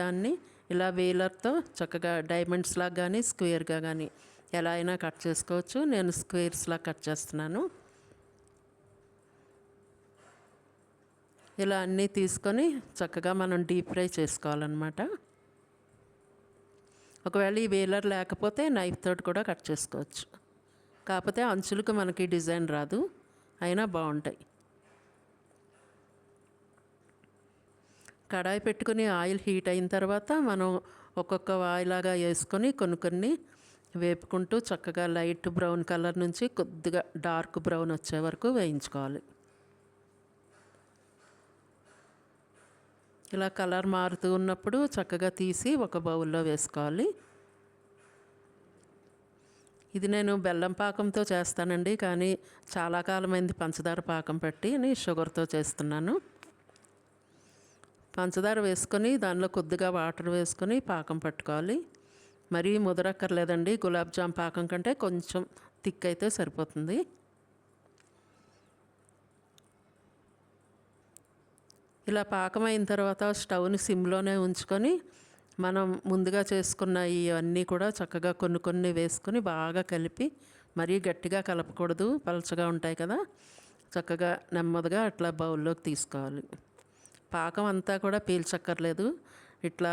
దాన్ని ఇలా వీలర్తో చక్కగా డైమండ్స్లా కానీ స్క్వేర్గా కానీ ఎలా అయినా కట్ చేసుకోవచ్చు. నేను స్క్వేర్స్లా కట్ చేస్తున్నాను. ఇలా అన్నీ తీసుకొని చక్కగా మనం డీప్ ఫ్రై చేసుకోవాలన్నమాట. ఒకవేళ ఈ వేలర్ లేకపోతే నైఫ్ తోటి కూడా కట్ చేసుకోవచ్చు. కాకపోతే అంచులకు మనకి డిజైన్ రాదు. అయినా బాగుంటాయి. కడాయి పెట్టుకుని ఆయిల్ హీట్ అయిన తర్వాత మనం ఒక్కొక్క వాయిలాగా వేసుకొని కొన్ని కొన్ని వేపుకుంటూ చక్కగా లైట్ బ్రౌన్ కలర్ నుంచి కొద్దిగా డార్క్ బ్రౌన్ వచ్చే వరకు వేయించుకోవాలి. ఇలా కలర్ మారుతూ ఉన్నప్పుడు చక్కగా తీసి ఒక బౌల్లో వేసుకోవాలి. ఇది నేను బెల్లం పాకంతో చేస్తానండి కానీ చాలా కాలమైంది పంచదార పాకం పెట్టి షుగర్తో చేస్తున్నాను. పంచదార వేసుకొని దానిలో కొద్దిగా వాటర్ వేసుకొని పాకం పట్టుకోవాలి. మరీ ముదరక్కర్లేదండి. గులాబ్ జామ్ పాకం కంటే కొంచెం థిక్ అయితే సరిపోతుంది. ఇలా పాకం అయిన తర్వాత స్టవ్ని సిమ్లోనే ఉంచుకొని మనం ముందుగా చేసుకున్న ఇవన్నీ కూడా చక్కగా కొన్ని కొన్ని వేసుకొని బాగా కలిపి మరీ గట్టిగా కలపకూడదు. పలచగా ఉంటాయి కదా. చక్కగా నెమ్మదిగా అట్లా బౌల్లోకి తీసుకోవాలి. పాకం అంతా కూడా పీల్చక్కర్లేదు. ఇట్లా